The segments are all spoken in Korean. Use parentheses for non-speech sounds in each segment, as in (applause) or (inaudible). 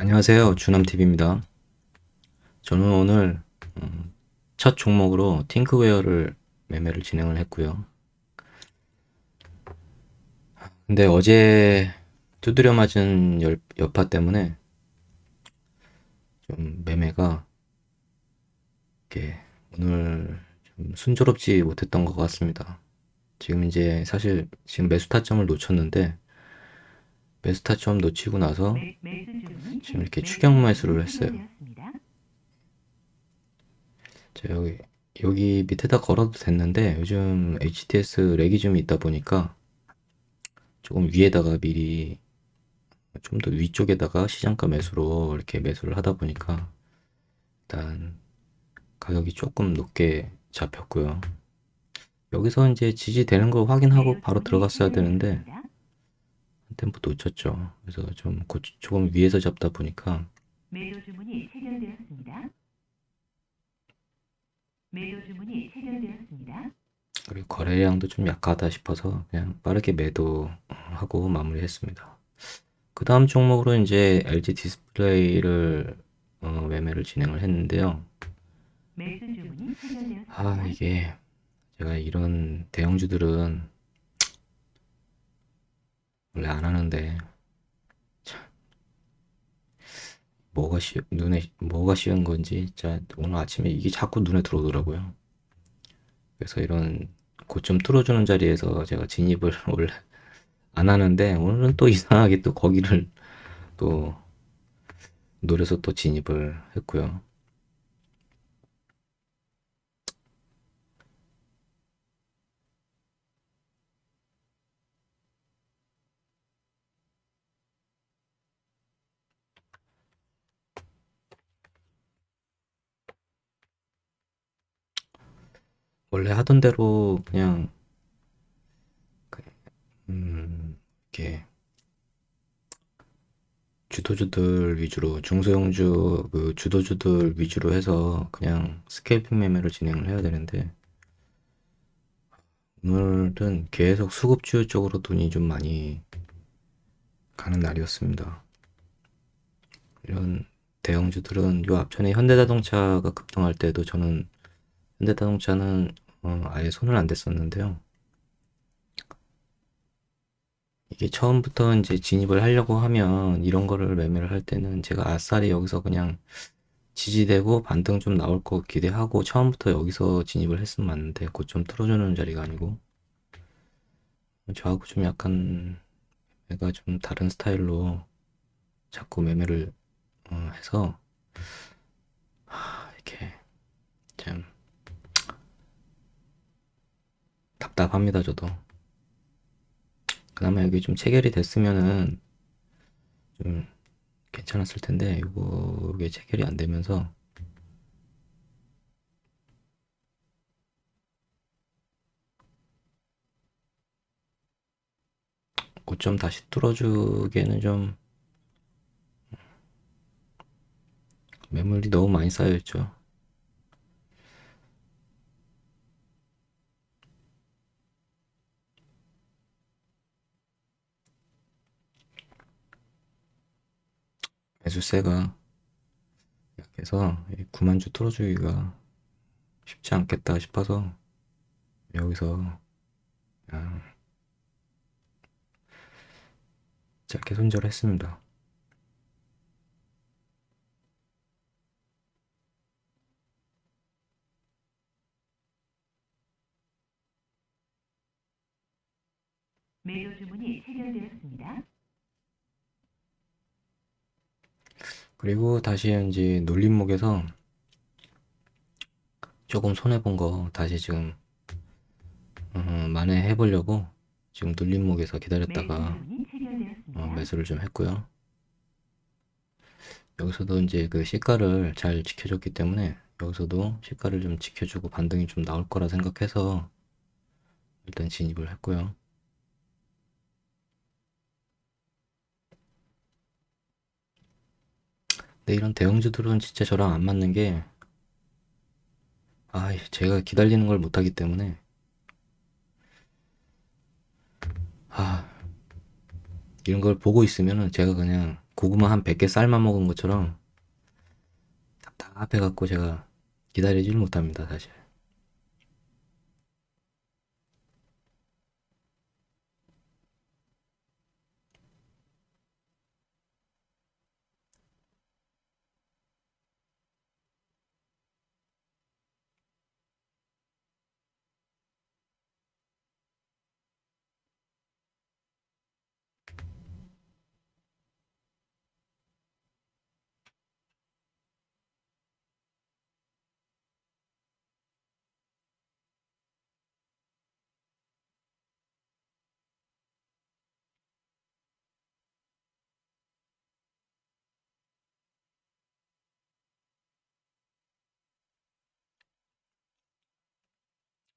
안녕하세요. 주남TV입니다. 저는 오늘 음, 첫 종목으로 팅크웨어를 매매를 진행을 했고요. 근데 어제 두드려 맞은 열- 여파 때문에 좀 매매가 이렇게 오늘 좀 순조롭지 못했던 것 같습니다. 지금 이제 사실 지금 매수 타점을 놓쳤는데 매수 타점 놓치고 나서 지금 이렇게 추격 매수를 했어요. 저 여기 여기 밑에다 걸어도 됐는데 요즘 HTS 렉이 좀 있다 보니까 조금 위에다가 미리 좀 더 위쪽에다가 시장가 매수로 이렇게 매수를 하다 보니까 일단 가격이 조금 높게 잡혔고요. 여기서 이제 지지되는 거 확인하고 바로 들어갔어야 되는데 한 템포 놓쳤죠. 그래서 좀 고- 조금 위에서 잡다 보니까 매도 주문이 체결되었습니다. 매도 주문이 체결되었습니다. 그리고 거래량도 좀 약하다 싶어서 그냥 빠르게 매도하고 마무리했습니다. 그 다음 종목으로 이제 LG 디스플레이를 어, 매매를 진행을 했는데요. 아, 이게 제가 이런 대형주들은 원래 안 하는데 참 뭐가 쉬 눈에 뭐가 쉬운 건지 진짜 오늘 아침에 이게 자꾸 눈에 들어오더라고요. 그래서 이런 고점 뚫어주는 자리에서 제가 진입을 (laughs) 원래 안 하는데 오늘은 또 (laughs) 이상하게 또 거기를 또 노려서 또 진입을 했고요. 원래 하던 대로 그냥 그, 음, 이렇게 주도주들 위주로 중소형주 그 주도주들 위주로 해서 그냥 스케일핑 매매를 진행을 해야 되는데 오늘은 계속 수급주 쪽으로 돈이 좀 많이 가는 날이었습니다. 이런 대형주들은 요 앞전에 현대자동차가 급등할 때도 저는 현대자동차는 어, 아예 손을 안 댔었는데요. 이게 처음부터 이제 진입을 하려고 하면 이런 거를 매매를 할 때는 제가 아싸리 여기서 그냥 지지되고 반등 좀 나올 거 기대하고 처음부터 여기서 진입을 했으면 맞는데 고점 틀어주는 자리가 아니고 저하고 좀 약간 매가 좀 다른 스타일로 자꾸 매매를 어, 해서 하, 이렇게 참 답답합니다 저도 그나마 여기 좀 체결이 됐으면은 좀 괜찮았을 텐데 이거 이게 체결이 안 되면서 고점 다시 뚫어주기에는 좀 매물이 너무 많이 쌓여있죠. 매수세가 약해서 9만주 뚫어주기가 쉽지 않겠다 싶어서 여기서 짧게 손절했습니다. 매도 주문이 체결되었습니다. 그리고 다시 이제 놀림목에서 조금 손해본 거 다시 지금 어, 만회해 보려고 지금 놀림목에서 기다렸다가. 어, 매수를 좀 했고요. 여기서도 이제 그 시가를 잘 지켜줬기 때문에 여기서도 시가를 좀 지켜주고 반등이 좀 나올 거라 생각해서 일단 진입을 했고요. 근데 이런 대형주들은 진짜 저랑 안 맞는 게, 아, 제가 기다리는 걸 못하기 때문에, 아, 이런 걸 보고 있으면은 제가 그냥 고구마 한 100개 삶아 먹은 것처럼 답답해갖고 제가 기다리질 못합니다, 사실.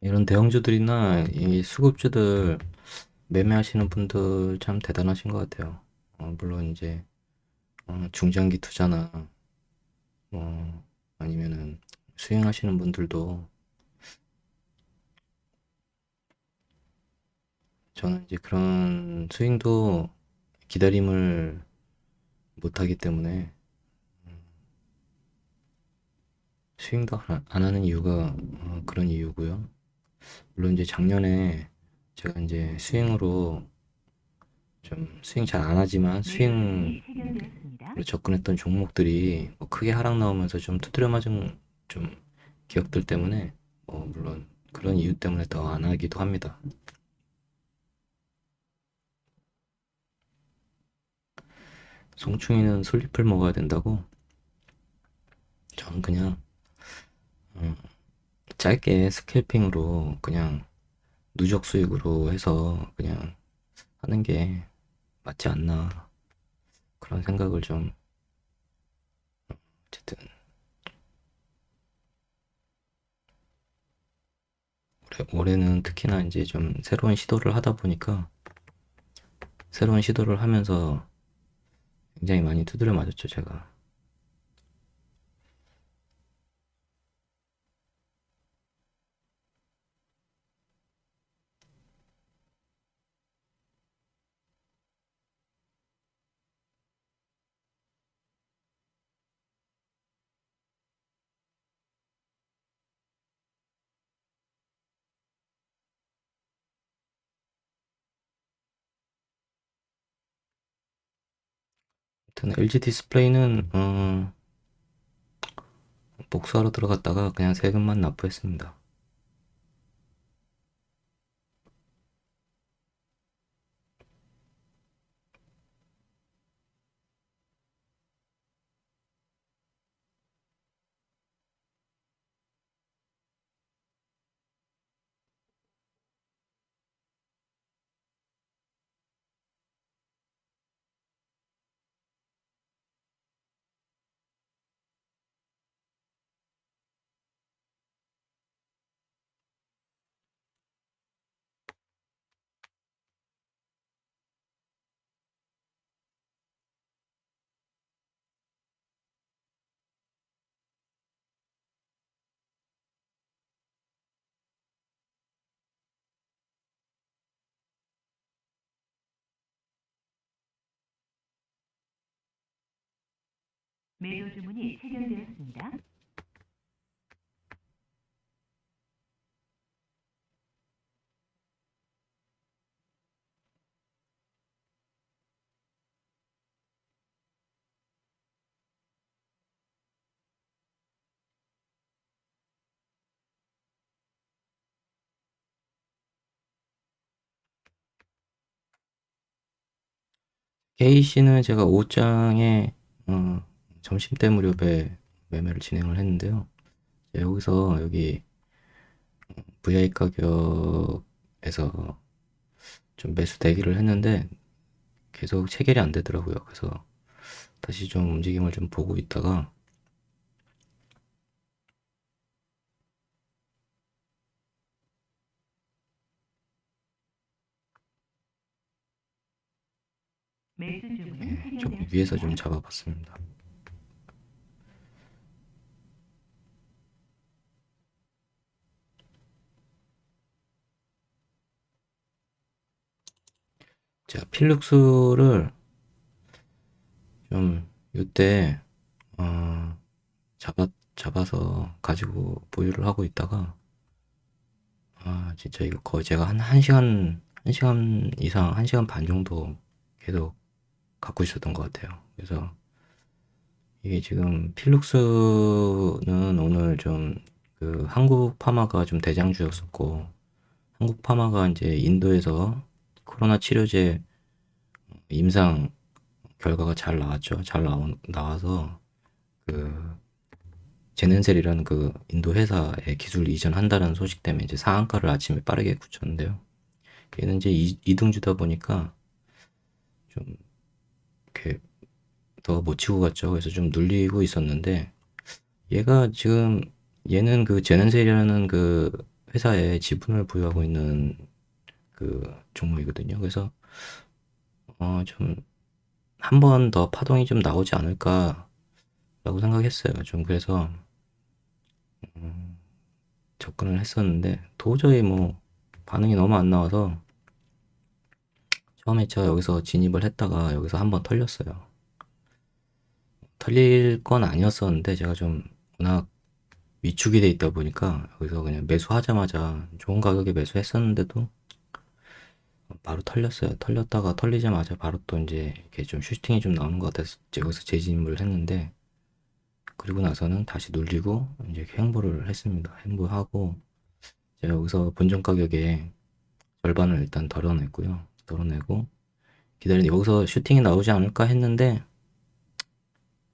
이런 대형주들이나 이 수급주들 매매하시는 분들 참 대단하신 것 같아요. 어, 물론 이제 어, 중장기 투자나 뭐 아니면은 수행하시는 분들도 저는 이제 그런 스윙도 기다림을 못하기 때문에 스윙도 안, 안 하는 이유가 어, 그런 이유고요. 물론 이제 작년에 제가 이제 스윙으로 좀 스윙 잘 안 하지만 스윙 매도 주문이 체결되었습니다. 로 접근했던 종목들이 뭐 크게 하락 나오면서 좀 두드려 맞은 좀 기억들 때문에 뭐 물론 그런 이유 때문에 더 안 하기도 합니다. 송충이는 솔잎을 먹어야 된다고? 저는 그냥 음, 짧게 스캘핑으로 그냥 누적 수익으로 해서 그냥 하는 게 맞지 않나 그런 생각을 좀 어쨌든 올해, 올해 는 특히나 이제 좀 새로운 시도를 하다 보니까 새로운 시도를 하면서 굉장히 많이 두드려 맞았죠, 제가. 하여튼 LG 디스플레이는 어, 복수하러 들어갔다가 그냥 세금만 납부했습니다. 매도 주문이 체결되었습니다. KC는 제가 5장에 어, 점심때 무렵에 매매를 진행을 했는데요. 여기서 여기 VI 가격에서 좀 매수 대기를 했는데 계속 체결이 안 되더라고요. 그래서 다시 좀 움직임을 좀 보고 있다가 예, 좀. 위에서 좀 잡아봤습니다. 제가 필룩스를 좀 이때 어, 잡아 잡아서 가지고 보유를 하고 있다가 아 진짜 이거 거의 제가 한 1시간 1시간 이상 1시간 반 정도 계속 갖고 있었던 것 같아요. 그래서 이게 지금 필룩스는 오늘 좀 그 한국 파마가 좀 대장주였었고 한국 파마가 이제 인도에서 코로나 치료제 임상 결과가 잘 나왔죠. 잘 나오, 나와서 그 제넨셀이라는 그 인도 회사에 기술 이전한다는 소식 때문에 이제 상한가를 아침에 빠르게 굳혔는데요. 얘는 이제 이, 이등주다 보니까 좀 이렇게 더 못 치고 갔죠. 그래서 좀 눌리고 있었는데 얘가 지금 얘는 그 제넨셀이라는 그 회사에 지분을 보유하고 있는 그 종목이거든요. 그래서 어 좀 한 번 더 파동이 좀 나오지 않을까라고 생각했어요. 좀 그래서 음, 접근을 했었는데 도저히 뭐 반응이 너무 안 나와서 처음에 제가 여기서 진입을 했다가 여기서 한 번 털렸어요. 털릴 건 아니었었는데 제가 좀 워낙 위축이 돼 있다 보니까 여기서 그냥 매수하자마자 좋은 가격에 매수했었는데도 바로 털렸어요. 털렸다가 털리자마자 바로 또 이제 이렇게 좀 슈팅이 좀 나오는 것 같아서 여기서 재진입을 했는데 그리고 나서는 다시 눌리고 이제 횡보를 했습니다. 횡보하고 제가 여기서 본전 가격의 절반을 일단 덜어냈고요. 덜어내고 기다리는데 여기서 슈팅이 나오지 않을까 했는데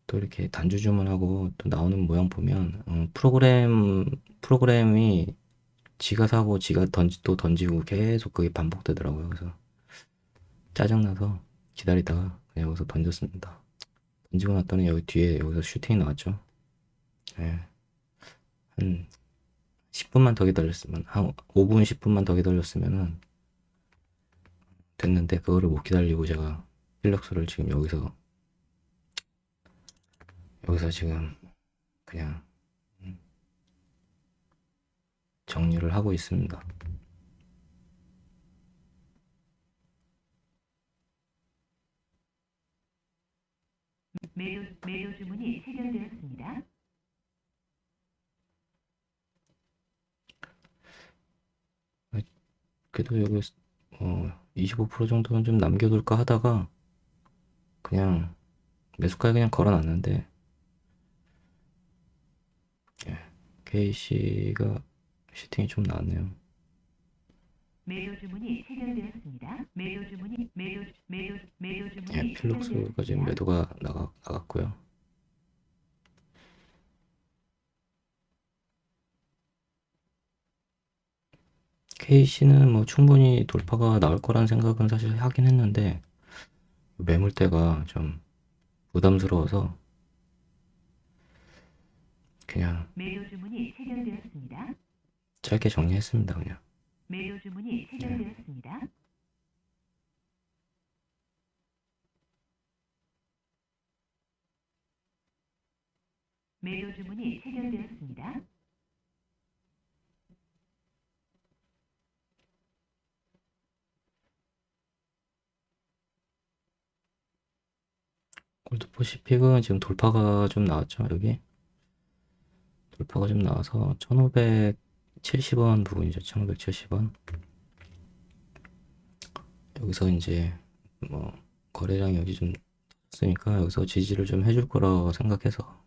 또 이렇게 단주 주문하고 또 나오는 모양 보면 어, 프로그램 프로그램이 지가 사고 지가 던지 또 던지고 계속 그게 반복되더라고요. 그래서 짜증나서 기다리다가 그냥 여기서 던졌습니다. 던지고 났더니 여기 뒤에 여기서 슈팅이 나왔죠. 예. 한 10분만 더 기다렸으면 한 5분 10분만 더 기다렸으면은 됐는데 그거를 못 기다리고 제가 필력수를 지금 여기서 여기서 지금 그냥 음, 정리를 하고 있습니다. 매도, 매도 주문이 체결되었습니다. 그래도 여기 어, 25% 정도는 좀 남겨둘까 하다가 그냥 매수가에 그냥 걸어놨는데 예, KC가 슈팅이 좀 나왔네요. 매도 주문이 체결되었습니다. 매도 주문이 매도 매도 매도 주문이 예, 필룩스가 지금 매도가 나가, 나갔고요. KC는 뭐 충분히 돌파가 나올 거라는 생각은 사실 하긴 했는데 매물대가 좀 부담스러워서 그냥 매도 주문이 체결되었습니다. 짧게 정리했습니다. 그냥 매도 주문이 체결되었습니다. 매도 주문이 체결되었습니다. 골드포시 픽은 지금 돌파가 좀 나왔죠. 여기 돌파가 좀 나와서 1570원 부분이죠. 1570원 여기서 이제 뭐 거래량이 여기 좀 있으니까 여기서 지지를 좀 해줄 거라고 생각해서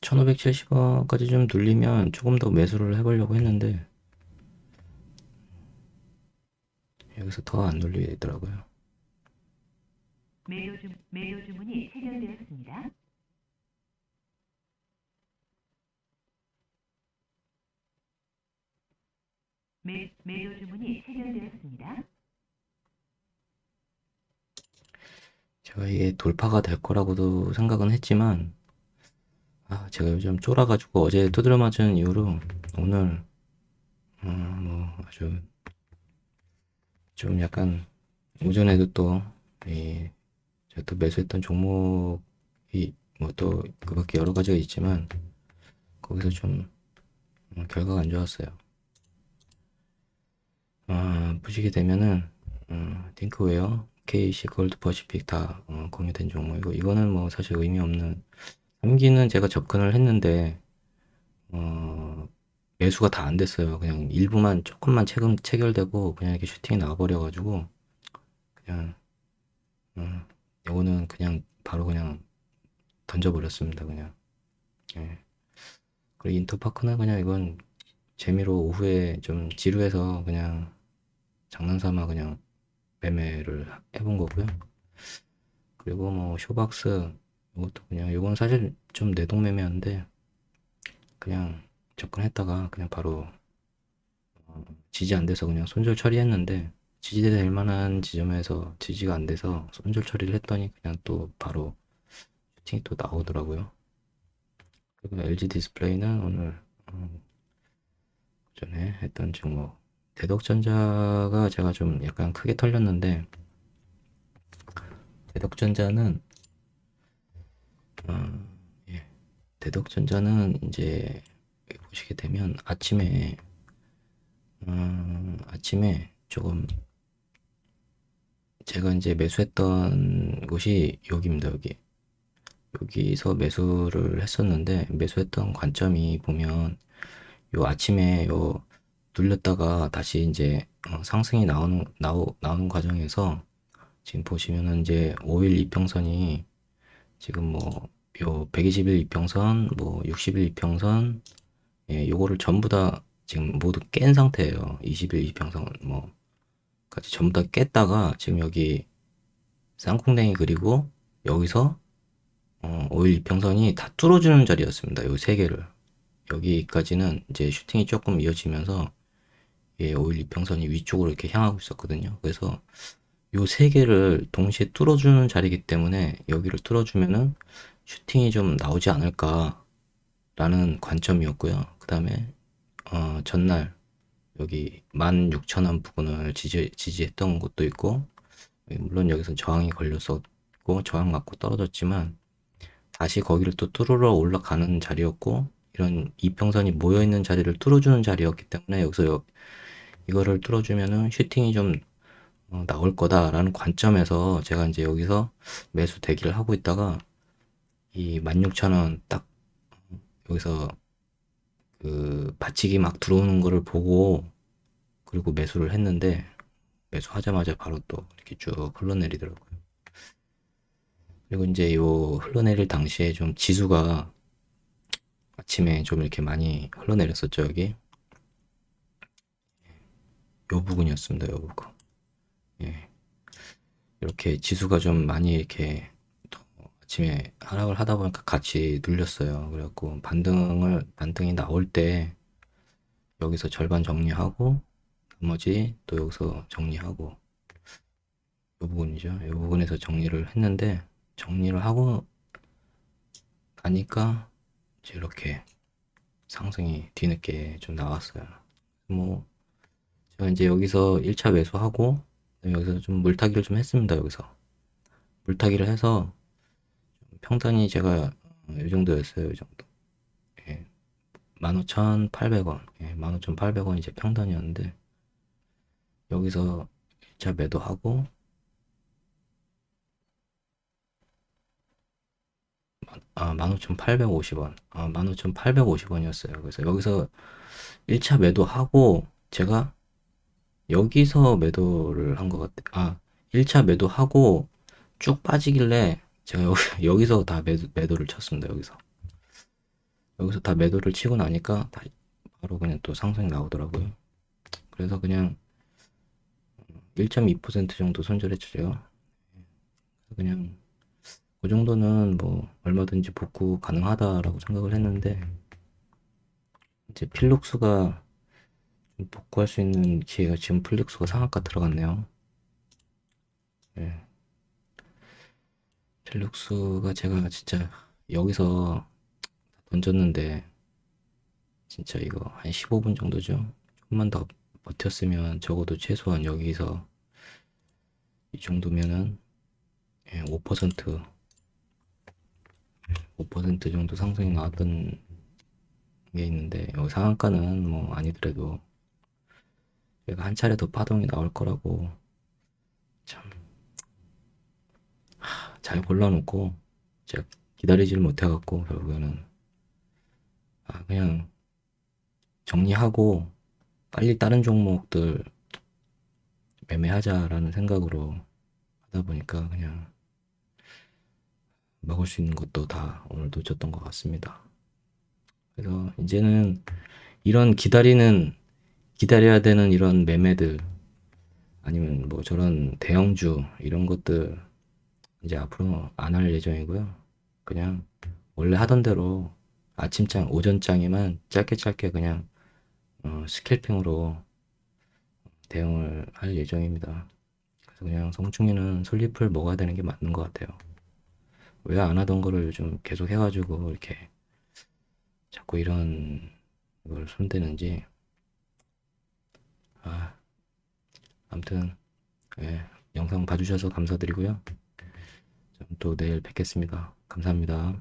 1570원까지 좀 눌리면 조금 더 매수를 해보려고 했는데 여기서 더 안 눌리더라고요. 매도, 주, 매도 주문이 체결되었습니다. 매, 매도 주문이 체결되었습니다. 제가 이게 돌파가 될 거라고도 생각은 했지만 아, 제가 요즘 쫄아가지고 어제 두드려 맞은 이후로 오늘, 어, 뭐, 아주 좀 약간 오전에도 또, 이, 제가 또 매수했던 종목이 뭐 또 그밖에 여러 가지가 있지만, 거기서 좀 음, 결과가 안 좋았어요. 아, 보시게 되면은, 음, 딩크웨어, KC, 골드 퍼시픽 다 어, 공유된 종목이고, 이거는 뭐 사실 의미 없는, 3기는 제가 접근을 했는데, 어, 매수가 다 안 됐어요. 그냥 일부만 조금만 체금, 체결되고, 그냥 이렇게 슈팅이 나와버려가지고, 그냥, 음, 이거는 그냥 바로 그냥 던져버렸습니다. 그냥. 예. 그리고 인터파크는 그냥 이건 재미로 오후에 좀 지루해서 그냥 장난삼아 그냥 매매를 해본 거고요. 그리고 뭐 쇼박스 이것도 그냥 이건 사실 좀 내동 매매인데 그냥 접근했다가 그냥 바로 어, 지지 안 돼서 그냥 손절 처리했는데 지지될 만한 지점에서 지지가 안 돼서 손절 처리를 했더니 그냥 또 바로 슈팅이 또 나오더라고요. 그리고 LG 디스플레이는 오늘 음, 전에 했던 종목 대덕전자가 제가 좀 약간 크게 털렸는데 대덕전자는 어, 예. 대덕전자는 이제 보시게 되면 아침에 음, 아침에 조금 제가 이제 매수했던 곳이 여기입니다 여기 여기서 매수를 했었는데 매수했던 관점이 보면 요 아침에 요 눌렸다가 다시 이제 어, 상승이 나오는 나오, 나오는 과정에서 지금 보시면은 이제 5일 이평선이 지금 뭐 요 120일 이평선 뭐 60일 이평선 예, 요거를 전부 다 지금 모두 깬 상태예요. 20일 이평선 뭐 까지 전부 다 깼다가 지금 여기 쌍콩댕이 그리고 여기서 어, 5일 이평선이 다 뚫어주는 자리였습니다. 요 세 개를. 여기까지는 이제 슈팅이 조금 이어지면서 예, 5일 이평선이 위쪽으로 이렇게 향하고 있었거든요. 그래서 요 세 개를 동시에 뚫어주는 자리이기 때문에 여기를 뚫어주면은 슈팅이 좀 나오지 않을까라는 관점이었고요. 그 다음에 어, 전날 여기 16,000원 부근을 지지, 지지했던 곳도 있고 물론 여기서 저항이 걸렸었고 저항 맞고 떨어졌지만 다시 거기를 또 뚫으러 올라가는 자리였고 이런 이평선이 모여 있는 자리를 뚫어주는 자리였기 때문에 여기서 여- 이거를 뚫어주면은 슈팅이 좀 어, 나올 거다라는 관점에서 제가 이제 여기서 매수 대기를 하고 있다가 이 16,000원 딱 여기서 그 받치기 막 들어오는 거를 보고 그리고 매수를 했는데 매수하자마자 바로 또 이렇게 쭉 흘러내리더라고요. 그리고 이제 요 흘러내릴 당시에 좀 지수가 아침에 좀 이렇게 많이 흘러내렸었죠, 여기. 요 부분이었습니다, 요 부분. 예. 이렇게 지수가 좀 많이 이렇게 또 아침에 하락을 하다 보니까 같이 눌렸어요. 그래갖고 반등을, 반등이 나올 때 여기서 절반 정리하고 나머지 또 여기서 정리하고 이 부분이죠. 이 부분에서 정리를 했는데 정리를 하고 나니까 이제 이렇게 상승이 뒤늦게 좀 나왔어요. 뭐 제가 이제 여기서 1차 매수하고 여기서 좀 물타기를 좀 했습니다. 여기서 물타기를 해서 평단이 제가 이 정도였어요. 이 정도. 예. 15,800원. 예, 15,800원 이 제 평단이었는데 여기서 1차 매도하고 아, 15,850원. 아, 15,850원이었어요. 그래서 여기서 1차 매도하고 제가 여기서 매도를 한 것 같아요. 아, 1차 매도하고 쭉 빠지길래 제가 여기, (laughs) 여기서 다 매도, 매도 를 쳤습니다. 여기서. 여기서 다 매도를 치고 나니까 다 바로 그냥 또 상승이 나오더라고요. 그래서 그냥 1.2% 정도 손절했죠, 제가. 그냥 그 정도는 뭐 얼마든지 복구 가능하다라고 생각을 했는데 이제 필룩스가 좀 복구할 수 있는 기회가 지금 필룩스가 상한가 들어갔네요. 예. 필룩스가 제가 진짜 여기서 던졌는데 진짜 이거 한 15분 정도죠. 조금만 더 버텼으면 적어도 최소한 여기서 이 정도면은 예, 5% 5% 정도 상승이 나왔던 게 있는데 여기 상한가는 뭐 아니더라도 얘가 한 차례 더 파동이 나올 거라고 참 잘 골라놓고 제가 기다리지를 못해갖고 결국에는 아 그냥 정리하고 빨리 다른 종목들 매매하자라는 생각으로 하다 보니까 그냥 먹을 수 있는 것도 다 오늘 놓쳤던 것 같습니다. 그래서 이제는 이런 기다리는 기다려야 되는 이런 매매들 아니면 뭐 저런 대형주 이런 것들 이제 앞으로 안 할 예정이고요. 그냥 원래 하던 대로 아침장, 오전장에만 짧게 짧게 그냥 어, 스캘핑으로 대응을 할 예정입니다. 그래서 그냥 성충이는 솔잎을 먹어야 되는 게 맞는 것 같아요. 왜 안 하던 거를 요즘 계속 해가지고 이렇게 자꾸 이런 걸 손대는지 아 아무튼 예, 영상 봐주셔서 감사드리고요. 또 내일 뵙겠습니다. 감사합니다.